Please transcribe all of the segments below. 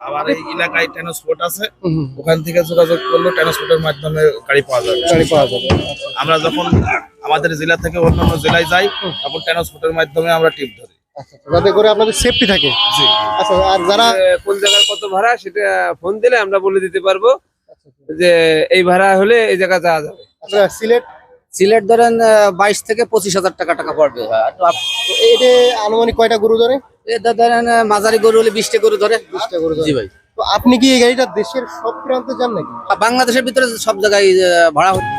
আবার এই এলাকায় ট্রান্সপোর্ট আছে ওখান থেকে যোগাযোগ করলে ট্রান্সপোর্টের মাধ্যমে গাড়ি পাওয়া যাবে। গাড়ি পাওয়া যাবে। আমরা যখন আমাদের জেলা থেকে অন্যান্য জেলায় যাই তখন ট্রান্সপোর্টের মাধ্যমে আমরা টিপ ধরি। আচ্ছা, আচ্ছা, যাতে করে আপনাদের সেফটি থাকে। জি। আচ্ছা আর যারা কোন জায়গায় কত ভাড়া সেটা ফোন দিলে আমরা বলে দিতে পারব যে এই ভাড়া হলে এই জায়গা যাওয়া যাবে। আপনারা সিলেট সিলেট ধরেন বাইশ থেকে পঁচিশ হাজার টাকা টাকা পড়বে। এটা আনুমানিক কয়টা গরু ধরে? এটা ধরেন মাঝারি গরু হলে বিশটা গরু ধরে। বিশটা গরু জি ভাই। তো আপনি কি এই গাড়িটা দেশের সব প্রান্তে যান নাকি? বাংলাদেশের ভিতরে সব জায়গায় ভাড়া হচ্ছে।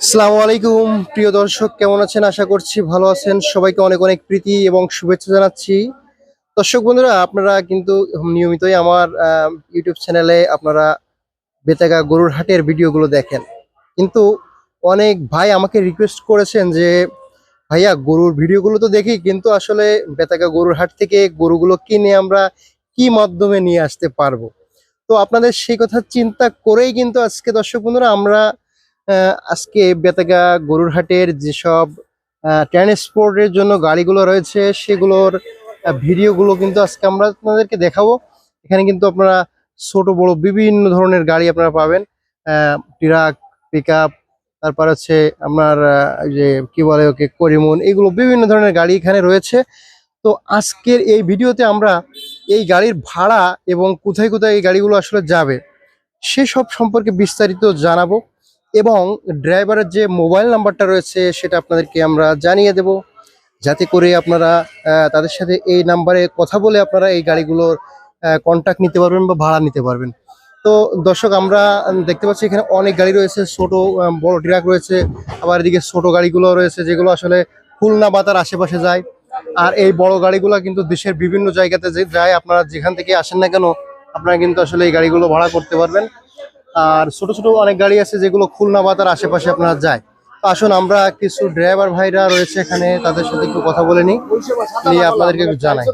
আসসালামু আলাইকুম প্রিয় দর্শক কেমন আছেন? আশা করছি ভালো আছেন। সবাইকে অনেক অনেক প্রীতি এবং শুভেচ্ছা জানাচ্ছি। দর্শক বন্ধুরা, আপনারা কিন্তু নিয়মিতই আমার ইউটিউব চ্যানেলে আপনারা বেতাগা গরুর হাটের ভিডিওগুলো দেখেন। কিন্তু অনেক ভাই আমাকে রিকোয়েস্ট করেছেন যে, ভাইয়া, গরুর ভিডিওগুলো তো দেখি, কিন্তু আসলে বেতাগা গরুর হাট থেকে গরুগুলো কিনে আমরা কি মাধ্যমে নিয়ে আসতে পারব? তো আপনাদের সেই কথা চিন্তা করেই কিন্তু আজকে দর্শক বন্ধুরা, আমরা আজকে বেতাগা গরুর হাটের যেসব ট্রান্সপোর্টের জন্য গাড়িগুলো রয়েছে, সেগুলোর ভিডিওগুলো কিন্তু আজকে আমরা আপনাদেরকে দেখাবো। এখানে কিন্তু আপনারা ছোট, বড় বিভিন্ন ধরনের গাড়ি আপনারা পাবেন। ট্রাক পিক তারপর হচ্ছে আপনার যে কি বলে ওকে, করিমন, এগুলো বিভিন্ন ধরনের গাড়ি এখানে রয়েছে। তো আজকের এই ভিডিওতে আমরা এই গাড়ির ভাড়া এবং কোথায় কোথায় এই গাড়িগুলো আসলে যাবে সেসব সম্পর্কে বিস্তারিত জানাব এবং ড্রাইভারের যে মোবাইল নাম্বারটা রয়েছে, সেটা আপনাদেরকে আমরা জানিয়ে দেব। যাতে করে আপনারা তাদের সাথে এই নাম্বারে কথা বলে আপনারা এই গাড়িগুলোর কন্ট্যাক্ট নিতে পারবেন বা ভাড়া নিতে পারবেন। তো দর্শক, আমরা দেখতে পাচ্ছি এখানে অনেক গাড়ি রয়েছে, ছোট বড় ট্রাক রয়েছে, আবার এদিকে ছোট গাড়িগুলো রয়েছে, যেগুলো আসলে খুলনা বা তার আশেপাশে যায়। আর এই বড় গাড়িগুলো কিন্তু দেশের বিভিন্ন জায়গাতে যে যায়, আপনারা যেখান থেকে আসেন না কেন, আপনারা কিন্তু আসলে এই গাড়িগুলো ভাড়া করতে পারবেন। আর ছোট ছোট অনেক গাড়ি আছে যেগুলো খুলনা বা তার আশেপাশে আপনারা যায়। তো আসুন আমরা কিছু ড্রাইভার ভাইরা রয়েছে এখানে তাদের সাথে একটু কথা বলে নিই নিয়ে আপনাদেরকে একটু জানাই।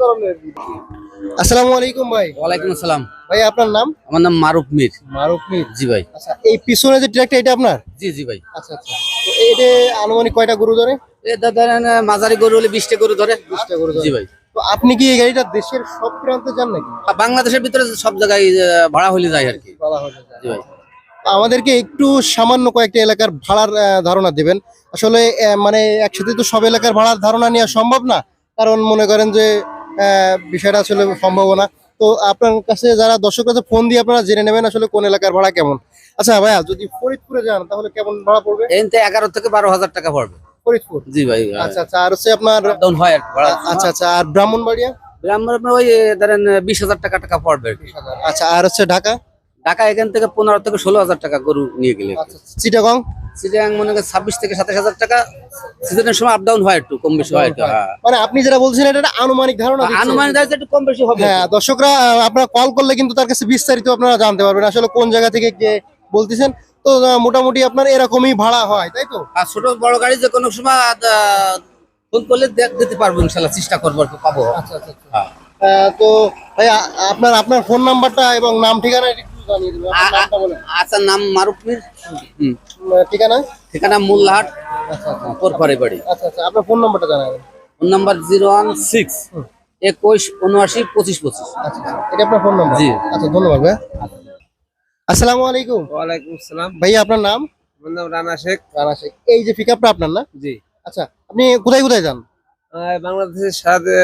আসসালামু আলাইকুম ভাই। ওয়ালাইকুম আসসালাম। ভাই আপনার নাম? আমার নাম মারুফ মির। মারুফ মির। জি ভাই। আচ্ছা এই পিছনে যে ট্রাকটা এটা আপনার? জি জি ভাই। আচ্ছা আচ্ছা। তো এটা আনুমানিক কয়টা গরু ধরে? এটা ধরেন মাঝারি গরু হলে বিশটা গরু ধরে। বিশটা গরু জি ভাই। তো আপনি কি এই গাড়িটা দেশের সব প্রান্তে যান নাকি? বাংলাদেশের ভিতরে সব জায়গায় ভাড়া হলে যায় আর কি। বলা হলো জি ভাই। আমাদেরকে একটু সামান্য কয়েকটা এলাকার ভাড়ার ধারণা দেবেন। আসলে মানে একসাথে তো সব এলাকার ভাড়ার ধারণা নেওয়া সম্ভব না। কারণ মনে করেন যে বিষয়টা আসলে সম্ভব না তো আপনার কাছে যারা দর্শক কাছে ফোন দিয়ে আপনারা জেনে নেবেন আসলে কোন এলাকার ভাড়া কেমন। আচ্ছা ভাইয়া যদি ফরিদপুরে যান তাহলে কেমন ভাড়া পড়বে? এনতে এগারো থেকে বারো হাজার টাকা পড়বে। ফরিদপুর? জি ভাই আচ্ছা আচ্ছা আর হচ্ছে আপনার হয় আচ্ছা আচ্ছা আর ব্রাহ্মণবাড়িয়া? গ্রামের ওই ধরেন বিশ হাজার টাকা টাকা পড়বে আচ্ছা আর হচ্ছে ঢাকা? ঢাকা এখান থেকে পনেরো থেকে ষোলো হাজার টাকা গরু নিয়ে গেলে। আচ্ছা চিটাগং? মনে করেন ছাব্বিশ থেকে সাতাশ হাজার টাকা। সিজনের সময় আপ ডাউন হয় একটু কম বেশি হয় হ্যাঁ। মানে আপনি যেটা বলছেন এটা আনুমানিক ধারণা আনুমানিক একটু কম বেশি হবে হ্যাঁ দর্শকরা আপনারা কল করলে কিন্তু তার কাছে বিস্তারিত আপনারা জানতে পারবেন আসলে কোন জায়গা থেকে কে বলতেছেন। তো মোটামুটি আপনার এরকমই ভাড়া হয় তাই তো? আর ছোট বড় গাড়ি যে কোনো সময় ফোন করলে দিতে পারব ইনশাল্লাহ চেষ্টা করব আর পাবো। আচ্ছা আচ্ছা হ্যাঁ। তো ভাই আপনার আপনার ফোন নাম্বারটা এবং নাম ঠিকানা আচ্ছা নাম মারুফ মির ঠিকানা? ঠিকানা মূলহাট আচ্ছা আচ্ছা বাড়ি। আচ্ছা আচ্ছা আপনার ফোন নাম্বারটা জানাবেন phone number zero one six একুশ উনআশি পঁচিশ পঁচিশ। আচ্ছা আচ্ছা এটা আপনার ফোন নাম্বার। জি। আচ্ছা ধন্যবাদ ভাই। আসসালামু আলাইকুম। ওয়ালাইকুম আসসালাম। ভাইয়া আপনার নাম? আমার নাম রানা শেখ। রানা শেখ। এই যে পিক পিকআপটা আপনার না? জি। আচ্ছা আপনি কোথায় কোথায় যান? বাংলাদেশের সাথে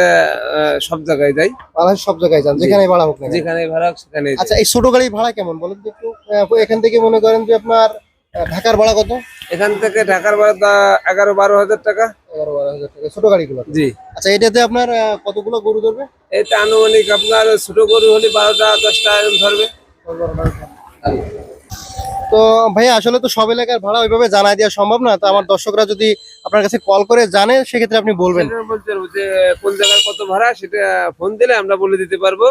সব জায়গায় যাই। বাংলাদেশের সব জায়গায় যান যেখানে ভাড়া হোক যেখানে ভাড়া হোক সেখানে আচ্ছা এই ছোট গাড়ির ভাড়া কেমন? বলেন একটু। এখান থেকে মনে করেন যে আপনার ঢাকার ভাড়া কত? এখান থেকে ঢাকার ভাড়া এগারো বারো হাজার টাকা। এগারো বারো হাজার টাকা ছোট গাড়িগুলো। জি। আচ্ছা এটাতে আপনার কতগুলো গরু ধরবে? এটা আনুমানিক আপনার ছোট গরু হলে বারোটা দশটা এরকম ধরবে। তো ভাই আসলে তো সব এলাকার ভাড়া ওইভাবে জানাই দেওয়া সম্ভব না। তো আমার দর্শকরা যদি আপনার কাছে কল করে জানে সেক্ষেত্রে আপনি বলবেন। বলতে যে কোন জায়গার কত ভাড়া সেটা ফোন দিলে আমরা বলে দিতে পারব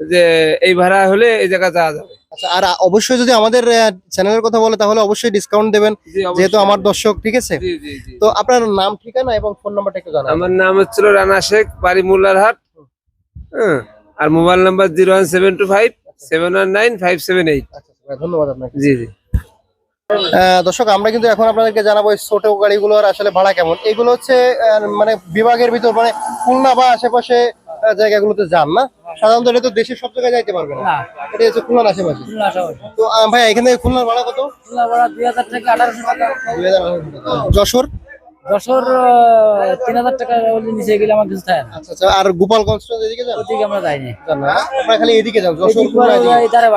যে এই ভাড়া হলে এই জায়গা যাওয়া যাবে। আচ্ছা আর অবশ্যই যদি আমাদের চ্যানেলের কথা বলে তাহলে অবশ্যই ডিসকাউন্ট দেবেন যেহেতু আমার দর্শক ঠিক আছে? তো আপনার নাম ঠিকানা এবং ফোন নাম্বারটা একটু জানাবেন আমার নাম হচ্ছিল রানা শেখ বাড়ি মোল্লারহাট হ্যাঁ আর mobile number zero one seven two five seven one nine five seven eight আচ্ছা আচ্ছা, ধন্যবাদ আপনাকে। জি জি। আহ, দর্শক আমরা কিন্তু এখন আপনাদেরকে জানাব এই ছোট গাড়িগুলোর আসলে ভাড়া কেমন। এগুলো হচ্ছে আহ, মানে বিভাগের ভিতর মানে খুলনা বা আশেপাশে জায়গাগুলোতে যান না? সাধারণত এটা তো দেশের সব জায়গায় যাইতে পারবে না। এটা হচ্ছে খুলনার আশেপাশে। তো ভাই এখান খুলনার ভাড়া কত? দুই হাজার থেকে আঠারোশো টাকা। দুই হাজার যশোর? যশোর তিন হাজার টাকা নিচে গেলে আমার কিছু থাকে আচ্ছা আচ্ছা আর গোপালগঞ্জ এদিকে যান? ওদিকে আমরা যাইনি। না। আপনারা খালি এদিকে যান যশোর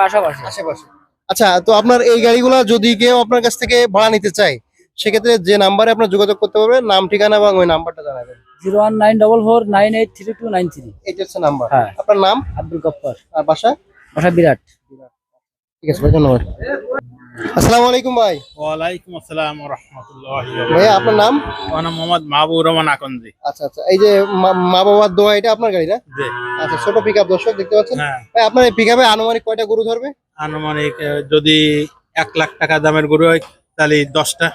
আশেপাশে। আশেপাশে। আচ্ছা তো আপনার এই গাড়িগুলো যদি কেউ আপনার কাছ থেকে ভাড়া নিতে চায় সেক্ষেত্রে যে নাম্বারে আপনার যোগাযোগ করতে পারবেন নাম ঠিকানা এবং ওই নাম্বারটা জানাবেন। Zero one nine double four nine eight three two nine three. হচ্ছে নাম্বার। হ্যাঁ। আপনার নাম? আব্দুল গপ্পর আর বাসা? বাসা বিরাট। ঠিক আছে ভাই ধন্যবাদ। আসসালামু আলাইকুম ভাই। ওয়ালাইকুম আসসালাম রহমতুল্লাহ ভাইয়া আপনার নাম? আমার মোহাম্মদ মাহবুব রহমান আকন্দি। আচ্ছা আচ্ছা এই যে মা- বাবার দোয়া এটা আপনার গাড়ি না? জি। আচ্ছা ছোট পিক আপ দর্শক দেখতে পাচ্ছেন? হ্যাঁ। ভাই আপনার এই পিক আপে আনুমানিক কয়টা গরু ধরবে? আনুমানিক যদি এক লাখ টাকা দামের গরু হয় তাহলে দশটা।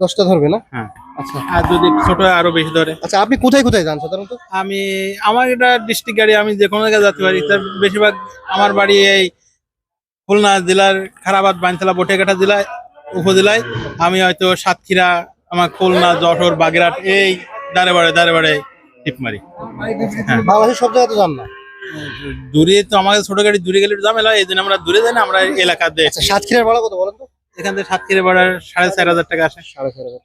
দশটা ধরবে না? হ্যাঁ। আচ্ছা। আর যদি ছোট আরও বেশি ধরে। আচ্ছা আপনি কোথায় কোথায় যান সাধারণত? আমি আমার এটা ডিস্ট্রিক্ট গাড়ি আমি যে কোনো জায়গায় যেতে পারি। তার বেশিরভাগ আমার বাড়ি এই খুলনা জেলার খারাবাদ বাইনতলা বটেঘাটা জেলায় উপজেলায় আমি হয়তো সাতক্ষীরা আমার খুলনা যশোর বাগেরহাট এই দাঁড়ে বাড়ে দাঁড়ে বাড়ে টিপ মারি। বাংলাদেশের সব জায়গায় তো যান না? দূরে তো আমাদের ছোট গাড়ি দূরে গেলে ঝামেলা এই জন্য আমরা দূরে যাই না আমরা এলাকা দিয়ে আচ্ছা সাতক্ষীরার ভাড়া কত বলেন তো? এখান থেকে সাতক্ষীরা ভাড়া সাড়ে চার হাজার টাকা আসে। সাড়ে চার হাজার।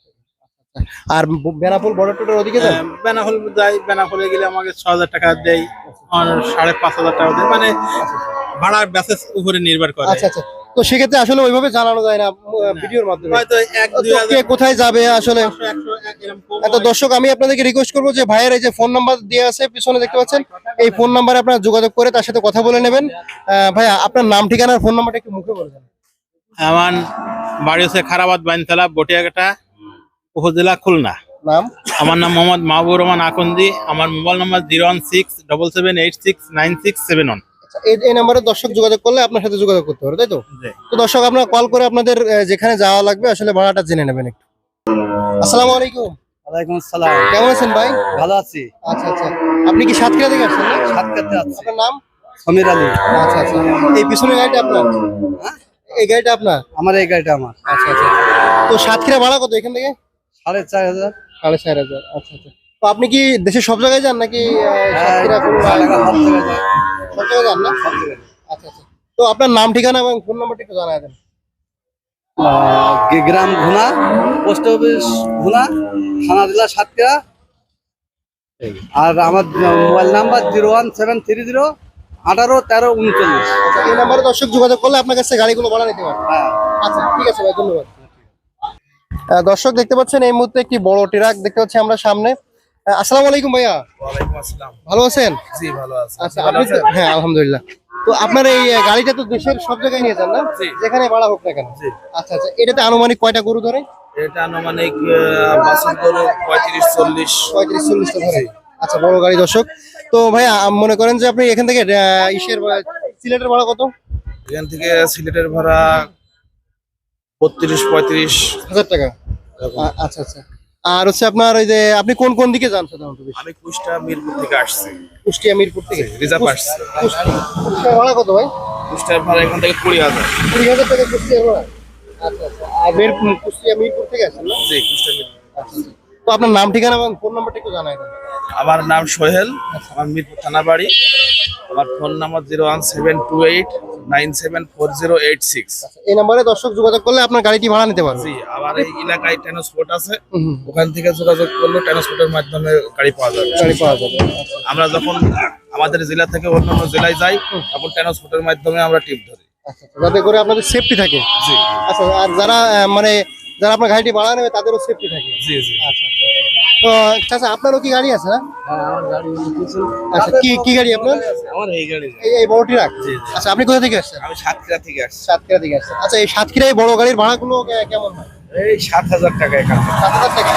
আর ব- বেনাপোল বর্ডার টোটার ওদিকে যান? বেনাফল যাই বেনাফলে গেলে আমাকে ছ হাজার টাকা দেয় আর সাড়ে পাঁচ হাজার টাকা দেয় মানে ভাড়ার ব্যাসেস উপরে নির্ভর করে। আচ্ছা আচ্ছা। তো সেক্ষেত্রে আসলে ওইভাবে জানানো যায় না ভিডিওর মাধ্যমে। কে কোথায় যাবে আসলে? এত দর্শক আমি আপনাদেরকে রিকোয়েস্ট করব যে ভাইয়ের এই যে ফোন নাম্বার দেওয়া আছে পিছনে দেখতে পাচ্ছেন এই ফোন নাম্বারে আপনারা যোগাযোগ করে তার সাথে কথা বলে নেবেন। আহ, ভাইয়া আপনার নাম ঠিকানা আর ফোন নাম্বারটা একটু মুখে বলে দেন। আমার বাড়ি হচ্ছে খারাবাদ বাইনতলা বটিয়াঘাটা উপজেলা খুলনা। নাম? আমার নাম মোহাম্মদ মাহবুব রহমান আকন্দি। আমার mobile number zero one six double seven eight six nine six seven one. আচ্ছা, এই এই নাম্বারে দর্শক যোগাযোগ করলে আপনার সাথে যোগাযোগ করতে পারে তাই তো? তো দর্শক আপনারা কল করে আপনাদের যেখানে যাওয়া লাগবে আসলে ভাড়াটা জেনে নেবেন একটু। আসসালামু আলাইকুম। ওয়ালাইকুম আসসালাম। কেমন আছেন ভাই? ভালো আছি। আচ্ছা আচ্ছা। আপনি কি সাতক্ষীরা থেকে আসছেন না? সাতকাতে আছি। আপনার নাম? সমীর আলী। আচ্ছা আচ্ছা। এই পিছনের গাড়িটা আপনার? এই গাড়িটা আপনার? আমার এই গাড়িটা আমার। আচ্ছা আচ্ছা। তো সাতক্ষীরা ভাড়া কত এখান থেকে? সাড়ে চার হাজার। সাড়ে চার হাজার আচ্ছা আচ্ছা। তো আপনি কি দেশের সব জায়গায় যান নাকি সাতক্ষীরা খুলনা সব জায়গায় যান? না? আচ্ছা আচ্ছা। তো আপনার নাম ঠিকানা এবং ফোন নাম্বারটা একটু জানাই দেন। গ্রাম ঘুনা পোস্ট অফিস ঘুনা থানা জেলা সাতক্ষীরা। আর আমার mobile number zero one seven three zero আঠারো তেরো উনচল্লিশ। আচ্ছা এই নাম্বারে দর্শক যোগাযোগ করলে আপনার কাছে গাড়িগুলো ভাড়া নিতে পারবে। হ্যাঁ। আচ্ছা ঠিক আছে ভাই ধন্যবাদ। আহ, দর্শক দেখতে পাচ্ছেন এই মুহূর্তে একটি বড় ট্রাক দেখতে পাচ্ছি আমরা সামনে। আসসালামু আলাইকুম ভাইয়া। ওয়ালাইকুম আসসালাম। ভালো আছেন? জি ভালো আছে। আচ্ছা আপনি হ্যাঁ আলহামদুলিল্লাহ। তো আপনার এই গাড়িটা তো দেশের সব জায়গায় নিয়ে যান না? যেখানে ভাড়া হোক না কেন? আচ্ছা আচ্ছা এটাতে আনুমানিক কয়টা গরু ধরে? এটা আনুমানিক পঁয়ত্রিশ চল্লিশ। পঁয়ত্রিশ চল্লিশটা ধরে। আচ্ছা বড় গাড়ি দর্শক। তো ভাইয়া মনে করেন যে আপনি এখান থেকে ইসের সিলেটের ভাড়া কত? এখান থেকে সিলেটের ভাড়া বত্রিশ পঁয়ত্রিশ। হাজার টাকা? আচ্ছা আচ্ছা। আর হচ্ছে আপনার ওই যে আপনি কোন কোন দিকে যান সাধারণত বেশি? আমি কুষ্টা মিরপুর থেকে আসছি। কুষ্টিয়া মিরপুর থেকে? রিজার্ভ আসছি। কুষ্টিয়া ভাড়া কত ভাই? ভাড়া এখান থেকে কুড়ি হাজার। কুড়ি হাজার টাকা কুষ্টিয়ার ভাড়া? আচ্ছা আচ্ছা। আর কুষ্টিয়া মিরপুর থেকে আসেন না? জি কুষ্টা মিরপুর। আচ্ছা আচ্ছা। তো আপনার নাম ঠিকানা এবং ফোন নাম্বারটা একটু জানাই দেন। আমার নাম সোহেল আমার মিরপুর থানা বাড়ি আমার phone number zero one seven two eight nine seven four zero eight six. আচ্ছা, এই নাম্বারে দর্শক যোগাযোগ করলে আপনার গাড়িটি ভাড়া নিতে পারবে। জি আমার এই এলাকায় ট্রান্সপোর্ট আছে। ওখান থেকে যোগাযোগ করলে ট্রান্সপোর্টের মাধ্যমে গাড়ি পাওয়া যাবে। গাড়ি পাওয়া যাবে আচ্ছা। আমরা যখন আমাদের জেলা থেকে অন্য অন্য জেলায় যাই তখন ট্রান্সপোর্টের মাধ্যমে আমরা টিপ ধরি। আচ্ছা যাতে করে আপনাদের সেফটি থাকে। জি আচ্ছা আর যারা মানে যারা আপনার গাড়িটি ভাড়া নেবে তাদেরও সেফটি থাকে। জি জি। আচ্ছা। তো আচ্ছা আপনারও কি গাড়ি আছে না? আচ্ছা কি কি গাড়ি আপনার? আমার এই গাড়ি। এই এই বড় ট্রাক। আচ্ছা আপনি কোথা থেকে আসছেন? আমি সাতক্ষীরা থেকে আসছি। সাতক্ষীরা থেকে আসছেন। আচ্ছা এই সাতক্ষীরায় বড় গাড়ির ভাড়াগুলো কেমন হয়? এই সাত হাজার টাকা এখান সাত হাজার টাকা।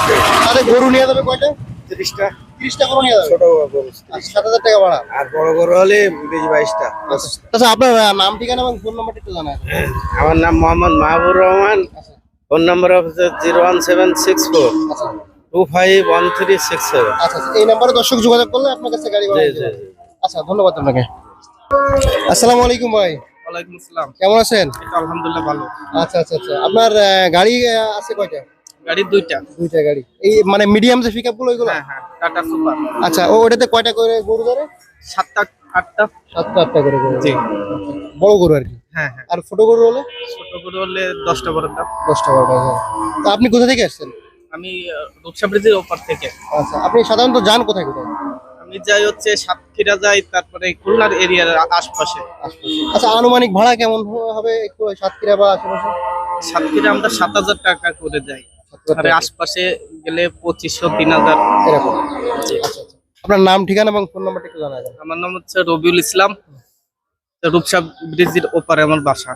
তাহলে গরু নিয়ে যাবে কয়টা? তিরিশটা। তিরিশটা গরু নিয়ে যাবে? ছোট গরু আচ্ছা সাত হাজার টাকা ভাড়া। আর বড় গরু হলে বিশ বাইশটা। আচ্ছা আপনার নাম ঠিকানা এবং ফোন নাম্বারটা একটু জানায় আমার নাম মোহাম্মদ মাহবুর রহমান। ফোন নম্বর হচ্ছে zero one seven six four. আচ্ছা। Two five one three six seven. আচ্ছা আচ্ছা, এই নাম্বারে দর্শক যোগাযোগ করলে আপনার কাছে গাড়ি ভাড়া জি নিতে জি আচ্ছা ধন্যবাদ আপনাকে। আসসালামু আলাইকুম ভাই। ওয়ালাইকুম আসসালাম। কেমন আছেন? আলহামদুলিল্লাহ ভালো। আচ্ছা আচ্ছা আচ্ছা। আপনার আহ, গাড়ি আহ, আছে কয়টা? গাড়ির দুইটা। দুইটা গাড়ি। এই মানে মিডিয়াম যে পিকগুলো ওইগুলো? হ্যাঁ টাটা সুপার আচ্ছা ও ওটাতে কয়টা করে গরু ধরে? সাতটা আটটা। সাতটা আটটা করে গরু। জি। বড় গরু আর কি? হ্যাঁ হ্যাঁ। আর ছোট গরু হলে? ছোট করে হলে দশটা বারোটা দশটা বারোটা হ্যাঁ। তো আপনি কোথা থেকে আসছেন? আমি রূপসা ব্রিজের ওপার থেকে। আচ্ছা আপনি সাধারণত যান কোথায় কোথায়? আমি যাই হচ্ছে সাতক্ষীরা যাই তারপরে খুলনার এরিয়ার আশপাশে। আচ্ছা আনুমানিক ভাড়া কেমন হবে একটু সাতক্ষীরা বা আশেপাশে? সাতক্ষীরা আমরা সাত হাজার টাকা করে যাই। আর আশপাশে গেলে পঁচিশশো তিন হাজার। এরকম। আচ্ছা আচ্ছা। আপনার নাম ঠিকানা এবং ফোন নাম্বারটা একটু জানা যাবে আমার নাম হচ্ছে রবিউল ইসলাম। রূপসা ব্রিজের ওপারে আমার বাসা।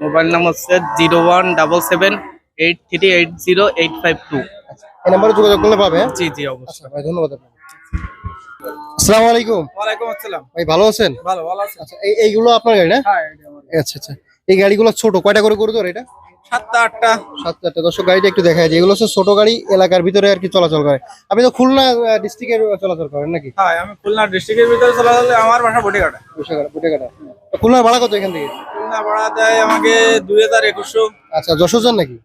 মোবাইল নাম হচ্ছে zero one double seven eight three eight zero eight five two এই নাম্বারে যোগাযোগ করলে পাবে? হ্যাঁ? জি জি অবশ্যই। আচ্ছা ভাই ধন্যবাদ আপনাকে। আসসালামু আলাইকুম। ওয়ালাইকুম আসসালাম। ভাই ভালো আছেন? ভালো ভালো আছেন আচ্ছা এই এইগুলো আপনার গাড়ি না? আচ্ছা আচ্ছা। এই গাড়িগুলো ছোট কয়টা করে করে এটা? সাতটা আটটা। দর্শক গাড়িটা একটু দেখা যায় এগুলো হচ্ছে ছোট গাড়ি এলাকার ভিতরে আর কি চলাচল করে। আপনি তো খুলনা ডিস্ট্রিক্টের চলাচল করেন নাকি? হ্যাঁ আমি খুলনা ডিস্ট্রিক্টের ভিতরে চলে গেলে আমার বাসা বটিঘাটা। বুটেকাটা বুটেকাটা তো খুলনার ভাড়া কত এখান থেকে? খুলনা ভাড়া দেয় আমাকে দুই হাজার একুশশো। আচ্ছা যশোর নাকি?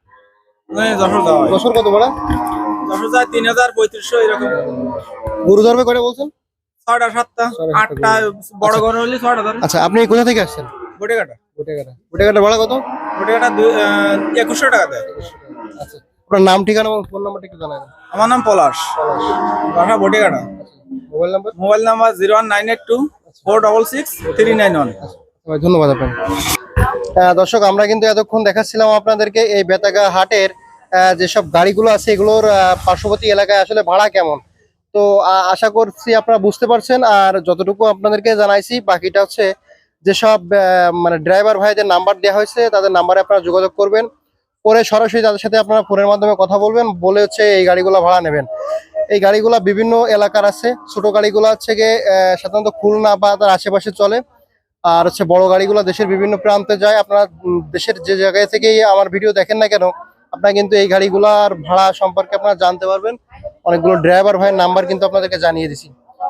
যশোর কত ভাড়া? যশোর যায় তিন হাজার পঁয়ত্রিশশো এরকম। গরু ধরবে কয়টা বলছেন? ছয়টা সাতটা আটটা বড় ঘর হলে ছয়টা ধরে। আচ্ছা আপনি কোথা থেকে আসছেন? বটিঘাটা বুটেকাটা বুটেকাটা ভাড়া কত? বটিঘাটা একুশশো টাকা দেয়। আচ্ছা। আপনার নাম ঠিকানা এবং ফোন নাম্বারটা একটু জানাবেন। আমার নাম পলাশ। বাসা Batiaghata mobile number? Mobile number zero one nine eight two four double six three nine one. ধন্যবাদ আপনাকে। দর্শক, আমরা কিন্তু এতক্ষণ দেখাচ্ছিলাম আপনাদেরকে এই বেতাগা হাটের যেসব গাড়িগুলো আছে, এগুলোর পার্শ্ববর্তী এলাকায় আসলে ভাড়া কেমন? তো আশা করছি আপনারা বুঝতে পারছেন। আর যতটুকু আপনাদেরকে জানাইছি, বাকিটা হচ্ছে যেসব মানে ড্রাইভার ভাইদের নাম্বার দেওয়া হয়েছে, তাদের নাম্বারে আপনারা যোগাযোগ করবেন। পরে সরাসরি তাদের সাথে আপনারা ফোনের মাধ্যমে কথা বলবেন, বলে হচ্ছে এই গাড়িগুলো ভাড়া নেবেন। এই গাড়িগুলো বিভিন্ন এলাকার আছে। ছোট গাড়িগুলো হচ্ছে গিয়ে সাধারণত খুলনা বা তার আশেপাশে চলে। আর হচ্ছে বড় গাড়িগুলো দেশের বিভিন্ন প্রান্তে যায়। আপনারা দেশের যে জায়গায় থেকেই আমার ভিডিও দেখেন না কেন, আপনারা কিন্তু এই গাড়িগুলোর ভাড়া সম্পর্কে আপনারা জানতে পারবেন। অনেকগুলো ড্রাইভার ভাইয়ের নাম্বার কিন্তু আপনাদেরকে জানিয়ে দিছি।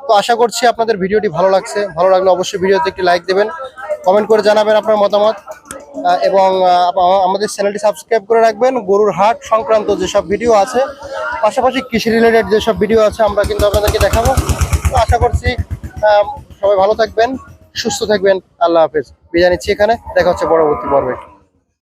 তো আশা করছি আপনাদের ভিডিওটি ভালো লাগছে। ভালো লাগলে অবশ্যই ভিডিওতে একটি লাইক দেবেন, কমেন্ট করে জানাবেন আপনার মতামত। এবং আমাদের চ্যানেলটি সাবস্ক্রাইব করে রাখবেন। গরুর হাট সংক্রান্ত যেসব ভিডিও আছে, পাশাপাশি কৃষি রিলেটেড যেসব ভিডিও আছে, আমরা কিন্তু আপনাদেরকে দেখাবো। তো আশা করছি সবাই ভালো থাকবেন। সুস্থ থাকবেন আল্লাহ হাফেজ। বিদায় নিচ্ছি এখানে দেখা হচ্ছে পরবর্তী পর্বে।